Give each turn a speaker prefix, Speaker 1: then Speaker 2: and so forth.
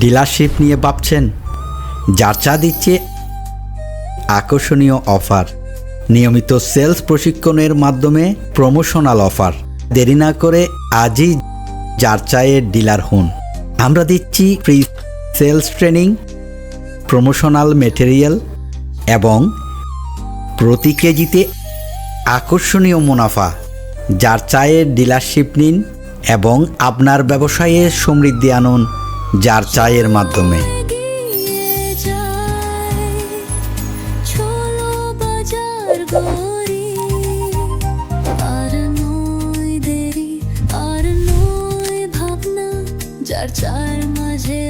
Speaker 1: Dealership নিয়ে ভাবছেন, যার চা দিচ্ছে আকর্ষণীয় অফার। নিয়মিত সেলস প্রশিক্ষণের মাধ্যমে প্রমোশনাল অফার। দেরি না করে আজই যার চায়ের ডিলার হন। আমরা দিচ্ছি free sales training, promotional material এবং প্রতি কেজিতে আকর্ষণীয় মুনাফা। যার চায়ের ডিলারশিপ নিন এবং আপনার ব্যবসায়ে সমৃদ্ধি আনুন। যার চায়ের মাধ্যমে।
Speaker 2: যার চার মাঝে